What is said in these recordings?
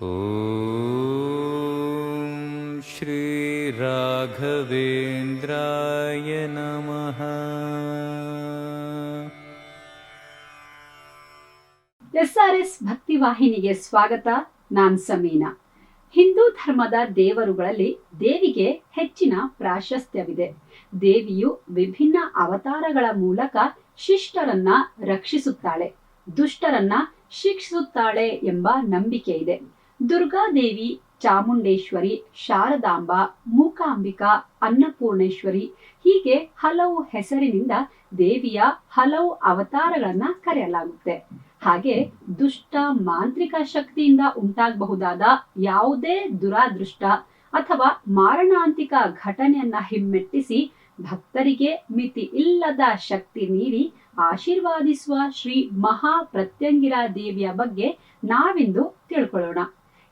ॐ श्रीराघवेन्द्राय नमः ಎಸ್ಆರ್ಎಸ್ ಭಕ್ತಿ ವಾಹಿನಿಗೆ ಸ್ವಾಗತ ನಾನ್ ಸಮೀನಾ ಹಿಂದೂ ಧರ್ಮದ ದೇವರುಗಳಲ್ಲಿ ದೇವಿಗೆ ಹೆಚ್ಚಿನ ಪ್ರಾಶಸ್ತ್ಯವಿದೆ ದೇವಿಯು ವಿಭಿನ್ನ ಅವತಾರಗಳ ಮೂಲಕ ಶಿಷ್ಟರನ್ನ ರಕ್ಷಿಸುತ್ತಾಳೆ ದುಷ್ಟರನ್ನ ಶಿಕ್ಷಿಸುತ್ತಾಳೆ ಎಂಬ ನಂಬಿಕೆ ಇದೆ ದುರ್ಗಾದೇವಿ, ಚಾಮುಂಡೇಶ್ವರಿ, ಶಾರದಾಂಬ, ಮೂಕಾಂಬಿಕಾ, ಅನ್ನಪೂರ್ಣೇಶ್ವರಿ ಹೀಗೆ ಹಲವು ಹೆಸರಿನಿಂದ ದೇವಿಯ ಹಲವು ಅವತಾರಗಳನ್ನ ಕರೆಯಲಾಗುತ್ತೆ. ಹಾಗೆ ದುಷ್ಟ ಮಾಂತ್ರಿಕ ಶಕ್ತಿಯಿಂದ ಉಂಟಾಗಬಹುದಾದ ಯಾವುದೇ ದುರಾದೃಷ್ಟ ಅಥವಾ ಮಾರಣಾಂತಿಕ ಘಟನೆಯನ್ನ ಹಿಮ್ಮೆಟ್ಟಿಸಿ ಭಕ್ತರಿಗೆ ಮಿತಿ ಇಲ್ಲದ ಶಕ್ತಿ ನೀಡಿ ಆಶೀರ್ವಾದಿಸುವ ಶ್ರೀ ಮಹಾ ಪ್ರತ್ಯಂಗಿರಾ ದೇವಿಯ ಬಗ್ಗೆ ನಾವಿಂದು ತಿಳ್ಕೊಳ್ಳೋಣ.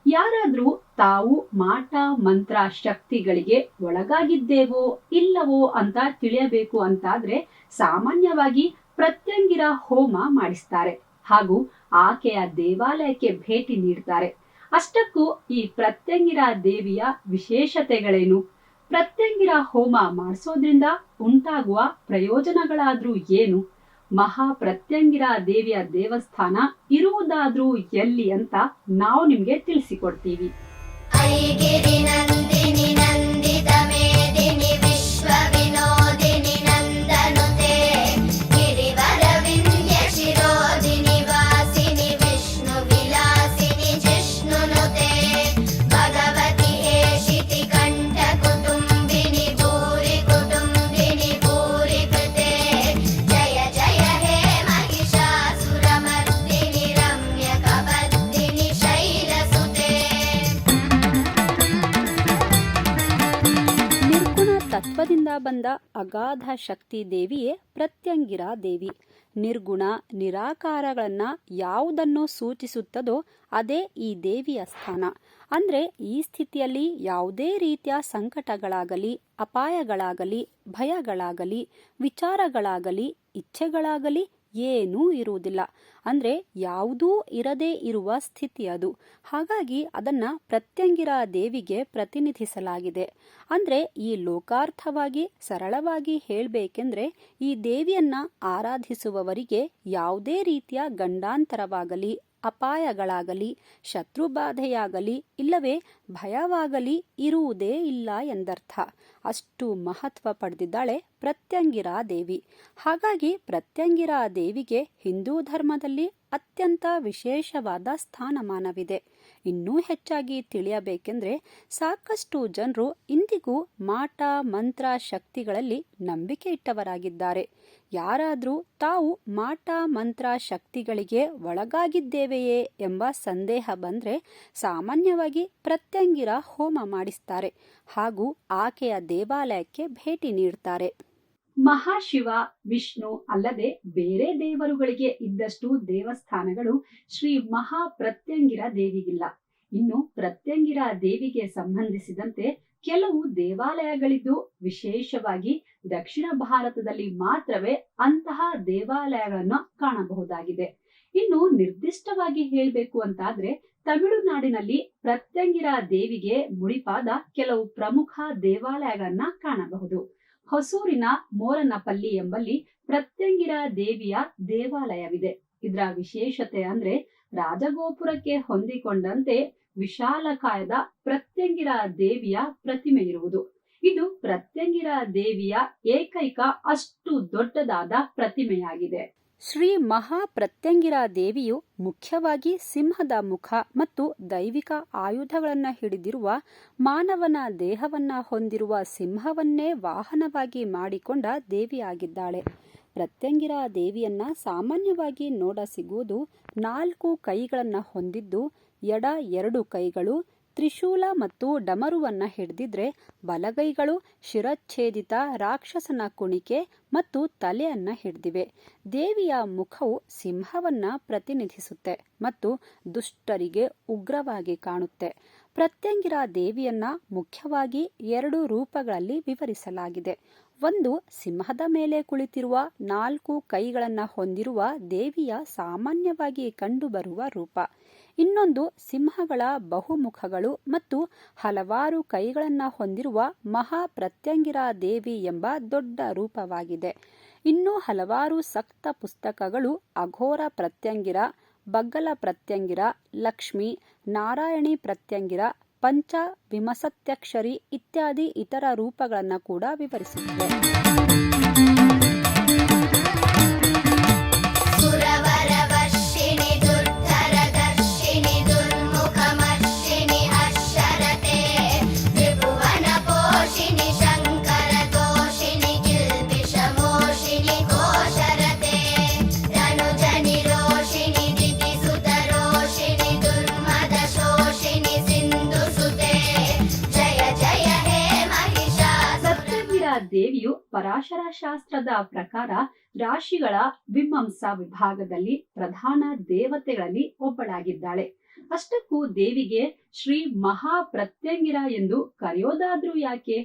ಯಾರಾದ್ರೂ ತಾವು ಮಾಟ, ಮಂತ್ರ, ಶಕ್ತಿಗಳಿಗೆ ಒಳಗಾಗಿದ್ದೇವೋ ಇಲ್ಲವೋ ಅಂತ ತಿಳಿಯಬೇಕು ಅಂತಾದ್ರೆ ಸಾಮಾನ್ಯವಾಗಿ ಪ್ರತ್ಯಂಗಿರ ಹೋಮ ಮಾಡಿಸ್ತಾರೆ. ಹಾಗೂ ಆಕೆಯ ದೇವಾಲಯಕ್ಕೆ ಭೇಟಿ ನೀಡ್ತಾರೆ. ಅಷ್ಟಕ್ಕೂ ಈ ಪ್ರತ್ಯಂಗಿರ ದೇವಿಯ ವಿಶೇಷತೆಗಳೇನು? ಪ್ರತ್ಯಂಗಿರ ಹೋಮ ಮಾಡಿಸೋದ್ರಿಂದ ಉಂಟಾಗುವ ಪ್ರಯೋಜನಗಳಾದ್ರೂ ಏನು? ಮಹಾ ಪ್ರತ್ಯಂಗಿರ ದೇವಿಯ ದೇವಸ್ಥಾನ ಇರುವುದಾದ್ರೂ ಎಲ್ಲಿ ಅಂತ ನಾವು ನಿಮ್ಗೆ ತಿಳಿಸಿಕೊಡ್ತೀವಿ. ಅಗಾಧ ಶಕ್ತಿ ದೇವಿಯೇ ಪ್ರತ್ಯಂಗಿರ ದೇವಿ. ನಿರ್ಗುಣ ನಿರಾಕಾರಗಳನ್ನ ಯಾವುದನ್ನು ಸೂಚಿಸುತ್ತದೋ ಅದೇ ಈ ದೇವಿಯ ಸ್ಥಾನ. ಅಂದ್ರೆ ಈ ಸ್ಥಿತಿಯಲ್ಲಿ ಯಾವುದೇ ರೀತಿಯ ಸಂಕಟಗಳಾಗಲಿ, ಅಪಾಯಗಳಾಗಲಿ, ಭಯಗಳಾಗಲಿ, ವಿಚಾರಗಳಾಗಲಿ, ಇಚ್ಛೆಗಳಾಗಲಿ ಏನೂ ಇರುವುದಿಲ್ಲ. ಅಂದರೆ ಯಾವುದೂ ಇರದೇ ಇರುವ ಸ್ಥಿತಿ ಅದು. ಹಾಗಾಗಿ ಅದನ್ನ ಪ್ರತ್ಯಂಗಿರ ದೇವಿಗೆ ಪ್ರತಿನಿಧಿಸಲಾಗಿದೆ. ಅಂದರೆ ಈ ಲೋಕಾರ್ಥವಾಗಿ, ಸರಳವಾಗಿ ಹೇಳಬೇಕೆಂದ್ರೆ ಈ ದೇವಿಯನ್ನ ಆರಾಧಿಸುವವರಿಗೆ ಯಾವುದೇ ರೀತಿಯ ಗಂಡಾಂತರವಾಗಲಿ ಅಪಾಯಗಳಾಗಲಿ, ಶತ್ರುಬಾಧೆಯಾಗಲಿ, ಇಲ್ಲವೇ ಭಯವಾಗಲಿ ಇರುವುದೇ ಇಲ್ಲ ಎಂದರ್ಥ. ಅಷ್ಟು ಮಹತ್ವ ಪಡೆದಿದ್ದಾಳೆ ಪ್ರತ್ಯಂಗಿರಾ ದೇವಿ ಹಾಗಾಗಿ ಪ್ರತ್ಯಂಗಿರಾ ದೇವಿಗೆ ಹಿಂದೂ ಧರ್ಮದಲ್ಲಿ ಅತ್ಯಂತ ವಿಶೇಷವಾದ ಸ್ಥಾನಮಾನವಿದೆ. ಇನ್ನೂ ಹೆಚ್ಚಾಗಿ ತಿಳಿಯಬೇಕೆಂದರೆ ಸಾಕಷ್ಟು ಜನರು ಇಂದಿಗೂ ಮಾಟ, ಮಂತ್ರ, ಶಕ್ತಿಗಳಲ್ಲಿ ನಂಬಿಕೆ ಇಟ್ಟವರಾಗಿದ್ದಾರೆ. ಯಾರಾದರೂ ತಾವು ಮಾಟ, ಮಂತ್ರ, ಶಕ್ತಿಗಳಿಗೆ ಒಳಗಾಗಿದ್ದೇವೆಯೇ ಎಂಬ ಸಂದೇಹ ಬಂದರೆ ಸಾಮಾನ್ಯವಾಗಿ ಪ್ರತ್ಯಂಗಿರ ಹೋಮ ಮಾಡಿಸ್ತಾರೆ. ಹಾಗೂ ಆಕೆಯ ದೇವಾಲಯಕ್ಕೆ ಭೇಟಿ ನೀಡ್ತಾರೆ. ಮಹಾಶಿವ, ವಿಷ್ಣು ಅಲ್ಲದೆ ಬೇರೆ ದೇವರುಗಳಿಗೆ ಇದ್ದಷ್ಟು ದೇವಸ್ಥಾನಗಳು ಶ್ರೀ ಮಹಾ ಪ್ರತ್ಯಂಗಿರ ದೇವಿಗಿಲ್ಲ. ಇನ್ನು ಪ್ರತ್ಯಂಗಿರ ದೇವಿಗೆ ಸಂಬಂಧಿಸಿದಂತೆ ಕೆಲವು ದೇವಾಲಯಗಳಿದ್ದು ವಿಶೇಷವಾಗಿ ದಕ್ಷಿಣ ಭಾರತದಲ್ಲಿ ಮಾತ್ರವೇ ಅಂತಹ ದೇವಾಲಯಗಳನ್ನು ಕಾಣಬಹುದಾಗಿದೆ. ಇನ್ನು ನಿರ್ದಿಷ್ಟವಾಗಿ ಹೇಳಬೇಕು ಅಂತಾದ್ರೆ ತಮಿಳುನಾಡಿನಲ್ಲಿ ಪ್ರತ್ಯಂಗಿರ ದೇವಿಗೆ ಮುಡಿಪಾದ ಕೆಲವು ಪ್ರಮುಖ ದೇವಾಲಯಗಳನ್ನ ಕಾಣಬಹುದು. ಹೊಸೂರಿನ ಮೋರನಪಲ್ಲಿ ಎಂಬಲ್ಲಿ ಪ್ರತ್ಯಂಗಿರ ದೇವಿಯ ದೇವಾಲಯವಿದೆ. ಇದರ ವಿಶೇಷತೆ ಅಂದ್ರೆ ರಾಜಗೋಪುರಕ್ಕೆ ಹೊಂದಿಕೊಂಡಂತೆ ವಿಶಾಲಕಾಯದ ಪ್ರತ್ಯಂಗಿರ ದೇವಿಯ ಪ್ರತಿಮೆ ಇರುವುದು. ಇದು ಪ್ರತ್ಯಂಗಿರ ದೇವಿಯ ಏಕೈಕ ಅಷ್ಟು ದೊಡ್ಡದಾದ ಪ್ರತಿಮೆಯಾಗಿದೆ. ಶ್ರೀ ಮಹಾ ಪ್ರತ್ಯಂಗಿರ ದೇವಿಯು ಮುಖ್ಯವಾಗಿ ಸಿಂಹದ ಮುಖ ಮತ್ತು ದೈವಿಕ ಆಯುಧಗಳನ್ನು ಹಿಡಿದಿರುವ ಮಾನವನ ದೇಹವನ್ನ ಹೊಂದಿರುವ ಸಿಂಹವನ್ನೇ ವಾಹನವಾಗಿ ಮಾಡಿಕೊಂಡ ದೇವಿಯಾಗಿದ್ದಾಳೆ. ಪ್ರತ್ಯಂಗಿರ ದೇವಿಯನ್ನ ಸಾಮಾನ್ಯವಾಗಿ ನೋಡ ಸಿಗುವುದು ನಾಲ್ಕು ಕೈಗಳನ್ನ ಹೊಂದಿದ್ದು ಎಡ ಎರಡು ಕೈಗಳು ತ್ರಿಶೂಲ ಮತ್ತು ಡಮರುವನ್ನ ಹಿಡಿದಿದ್ರೆ ಬಲಗೈಗಳು ಶಿರಚ್ಛೇದಿತ ರಾಕ್ಷಸನ ಕುಣಿಕೆ ಮತ್ತು ತಲೆಯನ್ನ ಹಿಡಿದಿವೆ. ದೇವಿಯ ಮುಖವು ಸಿಂಹವನ್ನ ಪ್ರತಿನಿಧಿಸುತ್ತೆ ಮತ್ತು ದುಷ್ಟರಿಗೆ ಉಗ್ರವಾಗಿ ಕಾಣುತ್ತೆ. ಪ್ರತ್ಯಂಗಿರ ದೇವಿಯನ್ನ ಮುಖ್ಯವಾಗಿ ಎರಡು ರೂಪಗಳಲ್ಲಿ ವಿವರಿಸಲಾಗಿದೆ. ಒಂದು, ಸಿಂಹದ ಮೇಲೆ ಕುಳಿತಿರುವ ನಾಲ್ಕು ಕೈಗಳನ್ನು ಹೊಂದಿರುವ ದೇವಿಯ ಸಾಮಾನ್ಯವಾಗಿ ಕಂಡುಬರುವ ರೂಪ. ಇನ್ನೊಂದು ಸಿಂಹಗಳ ಬಹುಮುಖಗಳು ಮತ್ತು ಹಲವಾರು ಕೈಗಳನ್ನು ಹೊಂದಿರುವ ಮಹಾ ಪ್ರತ್ಯಂಗಿರ ದೇವಿ ಎಂಬ ದೊಡ್ಡ ರೂಪವಾಗಿದೆ. ಇನ್ನು ಹಲವಾರು ಸಕ್ತ ಪುಸ್ತಕಗಳು ಅಘೋರ ಪ್ರತ್ಯಂಗಿರ, ಬಗ್ಗಲ ಪ್ರತ್ಯಂಗಿರ, ಲಕ್ಷ್ಮಿ, ನಾರಾಯಣಿ ಪ್ರತ್ಯಂಗಿರ, ಪಂಚ ವಿಮಸತ್ಯಕ್ಷರಿ ಇತ್ಯಾದಿ ಇತರ ರೂಪಗಳನ್ನು ಕೂಡ ವಿವರಿಸುತ್ತವೆ ದೇವಿಯು ಶಾಸ್ತ್ರದ ಪ್ರಕಾರ ರಾಶಿಗಳ ವಿಮಂಸ ವಿಭಾಗದಲ್ಲಿ ಪ್ರಧಾನ ದೇವತೆಗಳಲ್ಲಿ ಒಬ್ಬಳಾಗಿದ್ದಾಳೆ. ಅಷ್ಟಕ್ಕೂ ದೇವಿಗೆ ಶ್ರೀ ಮಹಾ ಪ್ರತ್ಯಂಗಿರ ಎಂದು ಕರೆಯೋದಾದ್ರೂ ಯಾಕೆ?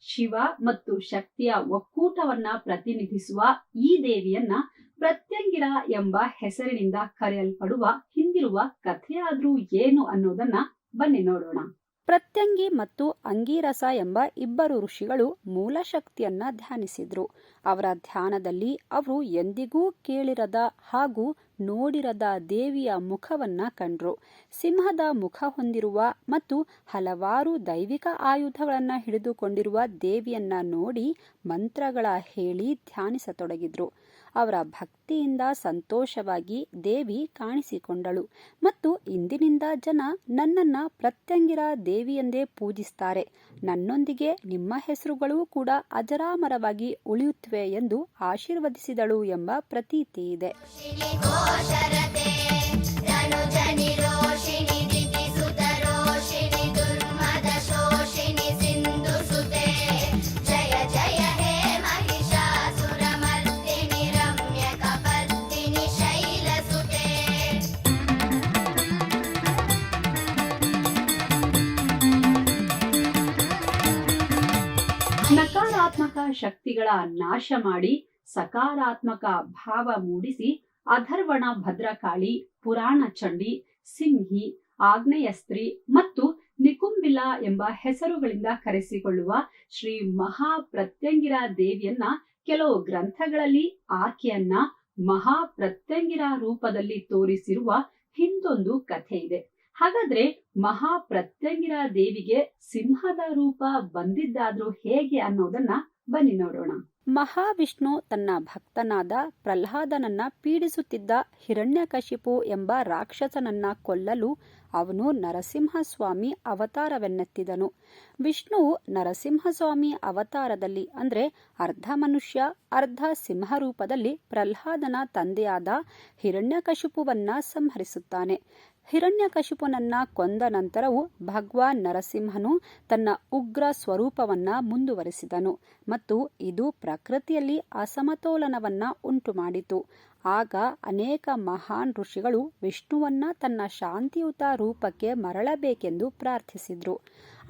ಶಿವ ಮತ್ತು ಶಕ್ತಿಯ ಒಕ್ಕೂಟವನ್ನ ಪ್ರತಿನಿಧಿಸುವ ಈ ದೇವಿಯನ್ನ ಪ್ರತ್ಯಂಗಿರ ಎಂಬ ಹೆಸರಿನಿಂದ ಕರೆಯಲ್ಪಡುವ, ಹಿಂದಿರುವ ಕಥೆಯಾದ್ರೂ ಏನು ಅನ್ನೋದನ್ನ ಬನ್ನಿ ನೋಡೋಣ. ಪ್ರತ್ಯಂಗಿ ಮತ್ತು ಅಂಗೀರಸ ಎಂಬ ಇಬ್ಬರು ಋಷಿಗಳು ಮೂಲ ಶಕ್ತಿಯನ್ನ ಧ್ಯಾನಿಸಿದ್ರು. ಅವರ ಧ್ಯಾನದಲ್ಲಿ ಅವರು ಎಂದಿಗೂ ಕೇಳಿರದ ಹಾಗೂ ನೋಡಿರದ ದೇವಿಯ ಮುಖವನ್ನ ಕಂಡ್ರು. ಸಿಂಹದ ಮುಖ ಹೊಂದಿರುವ ಮತ್ತು ಹಲವಾರು ದೈವಿಕ ಆಯುಧಗಳನ್ನ ಹಿಡಿದುಕೊಂಡಿರುವ ದೇವಿಯನ್ನ ನೋಡಿ ಮಂತ್ರಗಳ ಹೇಳಿ ಧ್ಯಾನಿಸತೊಡಗಿದ್ರು. ಅವರ ಭಕ್ತಿಯಿಂದ ಸಂತೋಷವಾಗಿ ದೇವಿ ಕಾಣಿಸಿಕೊಂಡಳು. ಮತ್ತು ಇಂದಿನಿಂದ ಜನ ನನ್ನನ್ನ ಪ್ರತ್ಯಂಗಿರ ದೇವಿಯೆಂದೇ ಪೂಜಿಸ್ತಾರೆ. ನನ್ನೊಂದಿಗೆ ನಿಮ್ಮ ಹೆಸರುಗಳೂ ಕೂಡ ಅಜರಾಮರವಾಗಿ ಉಳಿಯುತ್ತವೆ ಎಂದು ಆಶೀರ್ವದಿಸಿದಳು ಎಂಬ ಪ್ರತೀತಿ ಇದೆ. ನಾಶ ಮಾಡಿ ಸಕಾರಾತ್ಮಕ ಭಾವ ಮೂಡಿಸಿ ಅಧರ್ವಣ, ಭದ್ರಕಾಳಿ, ಪುರಾಣ ಚಂಡಿ, ಸಿಂಹಿ ಆಗ್ನೇಯಸ್ತ್ರಿ ಮತ್ತು ನಿಕುಂಬಿಲ ಎಂಬ ಹೆಸರುಗಳಿಂದ ಕರೆಸಿಕೊಳ್ಳುವ ಶ್ರೀ ಮಹಾ ಪ್ರತ್ಯಂಗಿರ ದೇವಿಯನ್ನ ಕೆಲವು ಗ್ರಂಥಗಳಲ್ಲಿ ಆಕೆಯನ್ನ ಮಹಾಪ್ರತ್ಯಂಗಿರ ರೂಪದಲ್ಲಿ ತೋರಿಸಿರುವ ಹಿಂದೊಂದು ಕಥೆ ಇದೆ. ಹಾಗಾದ್ರೆ ಮಹಾಪ್ರತ್ಯಂಗಿರ ದೇವಿಗೆ ಸಿಂಹದ ರೂಪ ಬಂದಿದ್ದಾದ್ರೂ ಹೇಗೆ ಅನ್ನೋದನ್ನ ಬನ್ನಿ ನೋಡೋಣ. ಮಹಾವಿಷ್ಣು ತನ್ನ ಭಕ್ತನಾದ ಪ್ರಹ್ಲಾದನನ್ನ ಪೀಡಿಸುತ್ತಿದ್ದ ಹಿರಣ್ಯಕಶಿಪು ಎಂಬ ರಾಕ್ಷಸನನ್ನ ಕೊಲ್ಲಲು ಅವನು ನರಸಿಂಹಸ್ವಾಮಿ ಅವತಾರವೆನ್ನೆತ್ತಿದನು. ವಿಷ್ಣು ನರಸಿಂಹಸ್ವಾಮಿ ಅವತಾರದಲ್ಲಿ ಅಂದ್ರೆ ಅರ್ಧ ಮನುಷ್ಯ, ಅರ್ಧ ಸಿಂಹ ರೂಪದಲ್ಲಿ ಪ್ರಹ್ಲಾದನ ತಂದೆಯಾದ ಹಿರಣ್ಯಕಶಿಪುವನ್ನ ಸಂಹರಿಸುತ್ತಾನೆ. ಹಿರಣ್ಯಕಶಿಪುನನ್ನ ಕೊಂದ ನಂತರವೂ ಭಗವಾನ್ ನರಸಿಂಹನು ತನ್ನ ಉಗ್ರ ಸ್ವರೂಪವನ್ನ ಮುಂದುವರೆಸಿದನು ಮತ್ತು ಇದು ಪ್ರಕೃತಿಯಲ್ಲಿ ಅಸಮತೋಲನವನ್ನ ಉಂಟುಮಾಡಿತು. ಆಗ ಅನೇಕ ಮಹಾನ್ ಋಷಿಗಳು ವಿಷ್ಣುವನ್ನ ತನ್ನ ಶಾಂತಿಯುತ ರೂಪಕ್ಕೆ ಮರಳಬೇಕೆಂದು ಪ್ರಾರ್ಥಿಸಿದ್ರು.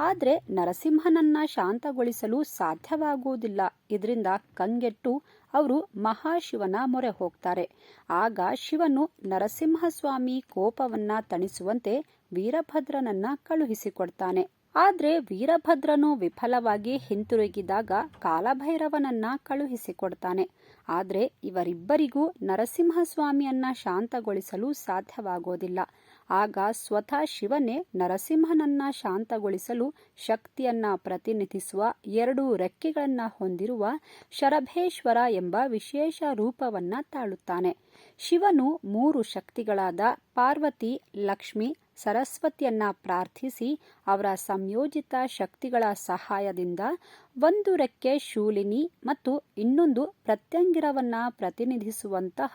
ಆದರೆ ನರಸಿಂಹನನ್ನ ಶಾಂತಗೊಳಿಸಲು ಸಾಧ್ಯವಾಗುವುದಿಲ್ಲ. ಇದರಿಂದ ಕಂಗೆಟ್ಟು ಅವರು ಮಹಾಶಿವನ ಮೊರೆ ಹೋಗ್ತಾರೆ. ಆಗ ಶಿವನು ನರಸಿಂಹಸ್ವಾಮಿ ಕೋಪವನ್ನ ತಣಿಸುವಂತೆ ವೀರಭದ್ರನನ್ನ ಕಳುಹಿಸಿಕೊಡ್ತಾನೆ. ಆದ್ರೆ ವೀರಭದ್ರನು ವಿಫಲವಾಗಿ ಹಿಂತಿರುಗಿದಾಗ ಕಾಲಭೈರವನನ್ನ ಕಳುಹಿಸಿಕೊಡ್ತಾನೆ. ಆದ್ರೆ ಇವರಿಬ್ಬರಿಗೂ ನರಸಿಂಹಸ್ವಾಮಿಯನ್ನ ಶಾಂತಗೊಳಿಸಲು ಸಾಧ್ಯವಾಗೋದಿಲ್ಲ. ಆಗ ಸ್ವತಃ ಶಿವನೇ ನರಸಿಂಹನನ್ನ ಶಾಂತಗೊಳಿಸಲು ಶಕ್ತಿಯನ್ನ ಪ್ರತಿನಿಧಿಸುವ ಎರಡು ರೆಕ್ಕೆಗಳನ್ನ ಹೊಂದಿರುವ ಶರಭೇಶ್ವರ ಎಂಬ ವಿಶೇಷ ರೂಪವನ್ನ ತಾಳುತ್ತಾನೆ. ಶಿವನು ಮೂರು ಶಕ್ತಿಗಳಾದ ಪಾರ್ವತಿ, ಲಕ್ಷ್ಮಿ ಸರಸ್ವತಿಯನ್ನ ಪ್ರಾರ್ಥಿಸಿ ಅವರ ಸಂಯೋಜಿತ ಶಕ್ತಿಗಳ ಸಹಾಯದಿಂದ ಒಂದು ರೆಕ್ಕೆ ಶೂಲಿನಿ ಮತ್ತು ಇನ್ನೊಂದು ಪ್ರತ್ಯಂಗಿರವನ್ನ ಪ್ರತಿನಿಧಿಸುವಂತಹ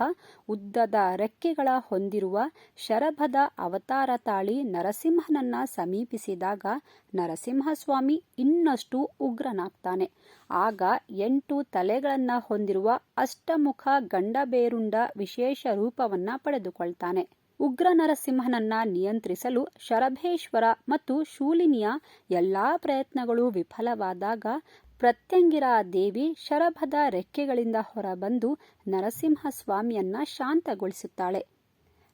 ಉದ್ದದ ರೆಕ್ಕೆಗಳ ಹೊಂದಿರುವ ಶರಭದ ಅವತಾರ ತಾಳಿ ನರಸಿಂಹನನ್ನ ಸಮೀಪಿಸಿದಾಗ ನರಸಿಂಹಸ್ವಾಮಿ ಇನ್ನಷ್ಟು ಉಗ್ರನಾಗ್ತಾನೆ. ಆಗ ಎಂಟು ತಲೆಗಳನ್ನ ಹೊಂದಿರುವ ಅಷ್ಟಮುಖ ಗಂಡಬೇರುಂಡ ವಿಶೇಷ ರೂಪವನ್ನ ಪಡೆದುಕೊಳ್ತಾನೆ. ಉಗ್ರ ನರಸಿಂಹನನ್ನ ನಿಯಂತ್ರಿಸಲು ಶರಭೇಶ್ವರ ಮತ್ತು ಶೂಲಿನಿಯ ಎಲ್ಲಾ ಪ್ರಯತ್ನಗಳು ವಿಫಲವಾದಾಗ ಪ್ರತ್ಯಂಗಿರಾ ದೇವಿ ಶರಭದ ರೆಕ್ಕೆಗಳಿಂದ ಹೊರಬಂದು ನರಸಿಂಹಸ್ವಾಮಿಯನ್ನ ಶಾಂತಗೊಳಿಸುತ್ತಾಳೆ.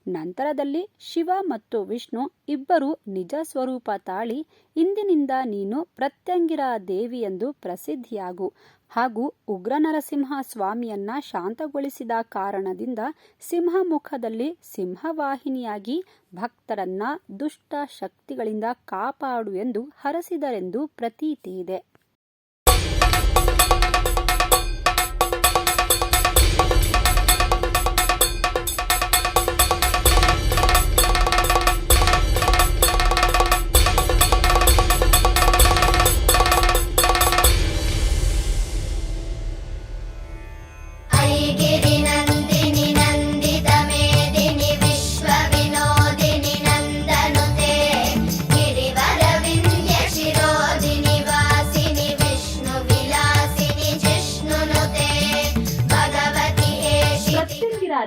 ನಂತರದಲ್ಲಿ ಶಿವ ಮತ್ತು ವಿಷ್ಣು ಇಬ್ಬರು ನಿಜ ಸ್ವರೂಪ ತಾಳಿ ಇಂದಿನಿಂದ ನೀನು ಪ್ರತ್ಯಂಗಿರಾ ಎಂದು ಪ್ರಸಿದ್ಧಿಯಾಗು. ಹಾಗೂ ಉಗ್ರ ನರಸಿಂಹ ಸ್ವಾಮಿಯನ್ನ ಶಾಂತಗೊಳಿಸಿದ ಕಾರಣದಿಂದ ಸಿಂಹಮುಖದಲ್ಲಿ ಸಿಂಹವಾಹಿನಿಯಾಗಿ ಭಕ್ತರನ್ನ ದುಷ್ಟ ಶಕ್ತಿಗಳಿಂದ ಕಾಪಾಡು ಎಂದು ಹರಸಿದರೆಂದು ಪ್ರತೀತಿ ಇದೆ.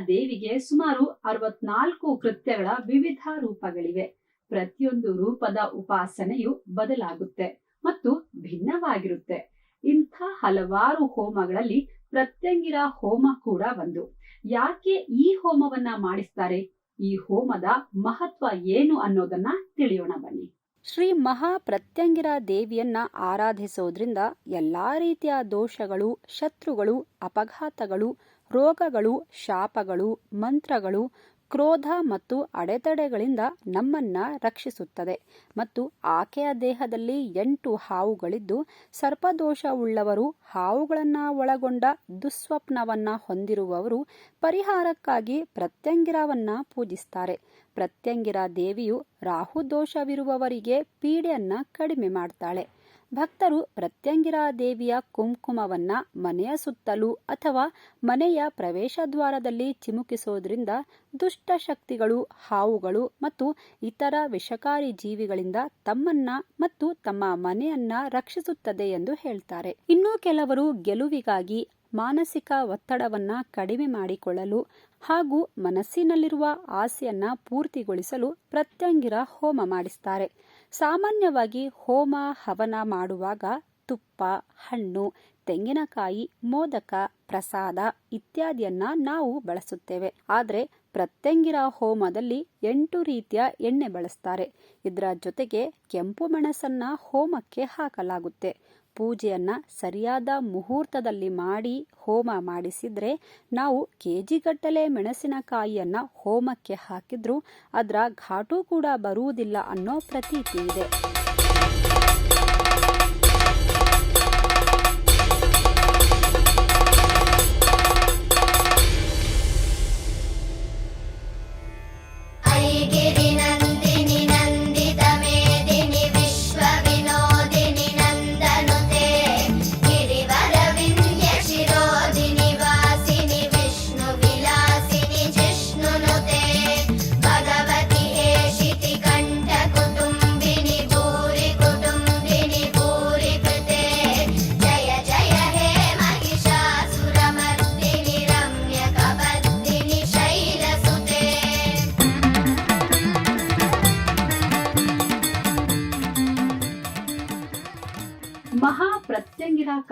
ದೇವಿಗೆ ಸುಮಾರು ಅರವತ್ನಾಲ್ಕು ಕೃತ್ಯಗಳ ವಿವಿಧ ರೂಪಗಳಿವೆ. ಪ್ರತಿಯೊಂದು ರೂಪದ ಉಪಾಸನೆಯು ಬದಲಾಗುತ್ತೆ ಮತ್ತು ಭಿನ್ನವಾಗಿರುತ್ತೆ. ಇಂಥ ಹಲವಾರು ಹೋಮಗಳಲ್ಲಿ ಪ್ರತ್ಯಂಗಿರ ಹೋಮ ಕೂಡ ಒಂದು. ಯಾಕೆ ಈ ಹೋಮವನ್ನ ಮಾಡಿಸ್ತಾರೆ? ಈ ಹೋಮದ ಮಹತ್ವ ಏನು ಅನ್ನೋದನ್ನ ತಿಳಿಯೋಣ ಬನ್ನಿ. ಶ್ರೀ ಮಹಾ ಪ್ರತ್ಯಂಗಿರ ದೇವಿಯನ್ನ ಆರಾಧಿಸೋದ್ರಿಂದ ಎಲ್ಲಾ ರೀತಿಯ ದೋಷಗಳು, ಶತ್ರುಗಳು, ಅಪಘಾತಗಳು ರೋಗಗಳು, ಶಾಪಗಳು, ಮಂತ್ರಗಳು, ಕ್ರೋಧ ಮತ್ತು ಅಡೆತಡೆಗಳಿಂದ ನಮ್ಮನ್ನ ರಕ್ಷಿಸುತ್ತದೆ. ಮತ್ತು ಆಕೆಯ ದೇಹದಲ್ಲಿ ಎಂಟು ಹಾವುಗಳಿದ್ದು, ಸರ್ಪದೋಷವುಳ್ಳವರು ಹಾವುಗಳನ್ನು ಒಳಗೊಂಡ ದುಸ್ವಪ್ನವನ್ನ ಹೊಂದಿರುವವರು ಪರಿಹಾರಕ್ಕಾಗಿ ಪ್ರತ್ಯಂಗಿರವನ್ನ ಪೂಜಿಸ್ತಾರೆ. ಪ್ರತ್ಯಂಗಿರ ದೇವಿಯು ರಾಹುದೋಷವಿರುವವರಿಗೆ ಪೀಡೆಯನ್ನ ಕಡಿಮೆ ಮಾಡ್ತಾಳೆ. ಭಕ್ತರು ಪ್ರತ್ಯಂಗಿರಾ ದೇವಿಯ ಕುಂಕುಮವನ್ನ ಮನೆಯ ಸುತ್ತಲೂ ಅಥವಾ ಮನೆಯ ಪ್ರವೇಶ ದ್ವಾರದಲ್ಲಿ ಚಿಮುಕಿಸೋದ್ರಿಂದ ದುಷ್ಟ ಶಕ್ತಿಗಳು, ಹಾವುಗಳು ಮತ್ತು ಇತರ ವಿಷಕಾರಿ ಜೀವಿಗಳಿಂದ ತಮ್ಮನ್ನ ಮತ್ತು ತಮ್ಮ ಮನೆಯನ್ನ ರಕ್ಷಿಸುತ್ತದೆ ಎಂದು ಹೇಳ್ತಾರೆ. ಇನ್ನು ಕೆಲವರು ಗೆಲುವಿಗಾಗಿ ಮಾನಸಿಕ ಒತ್ತಡವನ್ನ ಕಡಿಮೆ ಮಾಡಿಕೊಳ್ಳಲು ಹಾಗೂ ಮನಸ್ಸಿನಲ್ಲಿರುವ ಆಸೆಯನ್ನ ಪೂರ್ತಿಗೊಳಿಸಲು ಪ್ರತ್ಯಂಗಿರ ಹೋಮ ಮಾಡಿಸ್ತಾರೆ. ಸಾಮಾನ್ಯವಾಗಿ ಹೋಮ, ಹವನ ಮಾಡುವಾಗ ತುಪ್ಪ, ಹಣ್ಣು, ತೆಂಗಿನಕಾಯಿ, ಮೋದಕ, ಪ್ರಸಾದ ಇತ್ಯಾದಿಯನ್ನ ನಾವು ಬಳಸುತ್ತೇವೆ. ಆದರೆ ಪ್ರತ್ಯಂಗಿರ ಹೋಮದಲ್ಲಿ ಎಂಟು ರೀತಿಯ ಎಣ್ಣೆ ಬಳಸ್ತಾರೆ. ಇದರ ಜೊತೆಗೆ ಕೆಂಪು ಮೆಣಸನ್ನ ಹೋಮಕ್ಕೆ ಹಾಕಲಾಗುತ್ತೆ. ಪೂಜೆಯನ್ನ ಸರಿಯಾದ ಮುಹೂರ್ತದಲ್ಲಿ ಮಾಡಿ ಹೋಮ ಮಾಡಿಸಿದರೆ ನಾವು ಕೆಜಿಗಟ್ಟಲೆ ಮೆಣಸಿನಕಾಯಿಯನ್ನು ಹೋಮಕ್ಕೆ ಹಾಕಿದ್ರೂ ಅದರ ಘಾಟು ಕೂಡ ಬರುವುದಿಲ್ಲ ಅನ್ನೋ ಪ್ರತೀತಿ ಇದೆ.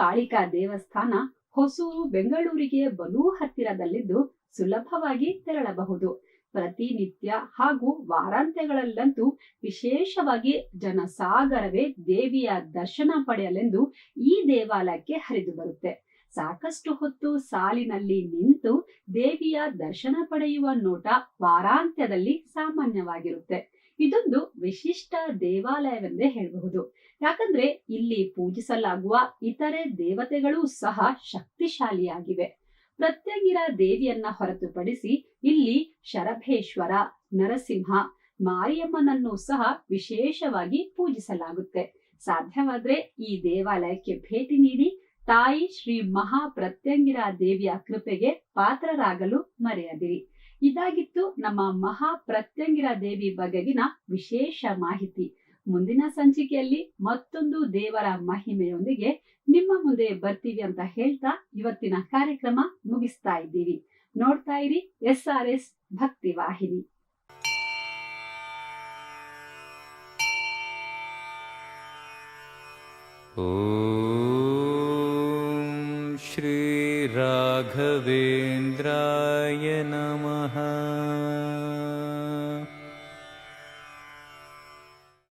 ಕಾಳಿಕಾ ದೇವಸ್ಥಾನ ಹೊಸೂರು ಬೆಂಗಳೂರಿಗೆ ಬಲೂ ಹತ್ತಿರದಲ್ಲಿದ್ದು ಸುಲಭವಾಗಿ ತೆರಳಬಹುದು. ಪ್ರತಿನಿತ್ಯ ಹಾಗೂ ವಾರಾಂತ್ಯಗಳಲ್ಲಂತೂ ವಿಶೇಷವಾಗಿ ಜನಸಾಗರವೇ ದೇವಿಯ ದರ್ಶನ ಪಡೆಯಲೆಂದು ಈ ದೇವಾಲಯಕ್ಕೆ ಹರಿದು ಬರುತ್ತೆ. ಸಾಕಷ್ಟು ಹೊತ್ತು ಸಾಲಿನಲ್ಲಿ ನಿಂತು ದೇವಿಯ ದರ್ಶನ ಪಡೆಯುವ ನೋಟ ವಾರಾಂತ್ಯದಲ್ಲಿ ಸಾಮಾನ್ಯವಾಗಿರುತ್ತೆ. ಇದೊಂದು ವಿಶಿಷ್ಟ ದೇವಾಲಯವೆಂದೇ ಹೇಳಬಹುದು. ಯಾಕಂದ್ರೆ ಇಲ್ಲಿ ಪೂಜಿಸಲಾಗುವ ಇತರೆ ದೇವತೆಗಳು ಸಹ ಶಕ್ತಿಶಾಲಿಯಾಗಿವೆ. ಪ್ರತ್ಯಂಗಿರ ದೇವಿಯನ್ನ ಹೊರತುಪಡಿಸಿ ಇಲ್ಲಿ ಶರಭೇಶ್ವರ, ನರಸಿಂಹ, ಮಾರಿಯಮ್ಮನನ್ನು ಸಹ ವಿಶೇಷವಾಗಿ ಪೂಜಿಸಲಾಗುತ್ತೆ. ಸಾಧ್ಯವಾದ್ರೆ ಈ ದೇವಾಲಯಕ್ಕೆ ಭೇಟಿ ನೀಡಿ ತಾಯಿ ಶ್ರೀ ಮಹಾ ಪ್ರತ್ಯಂಗಿರ ದೇವಿಯ ಕೃಪೆಗೆ ಪಾತ್ರರಾಗಲು ಮರೆಯದಿರಿ. ಇದಾಗಿತ್ತು ನಮ್ಮ ಮಹಾ ಪ್ರತ್ಯಂಗಿರ ದೇವಿ ಬಗೆಗಿನ ವಿಶೇಷ ಮಾಹಿತಿ. ಮುಂದಿನ ಸಂಚಿಕೆಯಲ್ಲಿ ಮತ್ತೊಂದು ದೇವರ ಮಹಿಮೆಯೊಂದಿಗೆ ನಿಮ್ಮ ಮುಂದೆ ಬರ್ತೀವಿ ಅಂತ ಹೇಳ್ತಾ ಇವತ್ತಿನ ಕಾರ್ಯಕ್ರಮ ಮುಗಿಸ್ತಾ ಇದ್ದೀವಿ. ನೋಡ್ತಾ ಇರಿ ಎಸ್ ಆರ್ ಎಸ್ ಭಕ್ತಿ ವಾಹಿನಿ. ॐ राघवेन्द्राय नमः।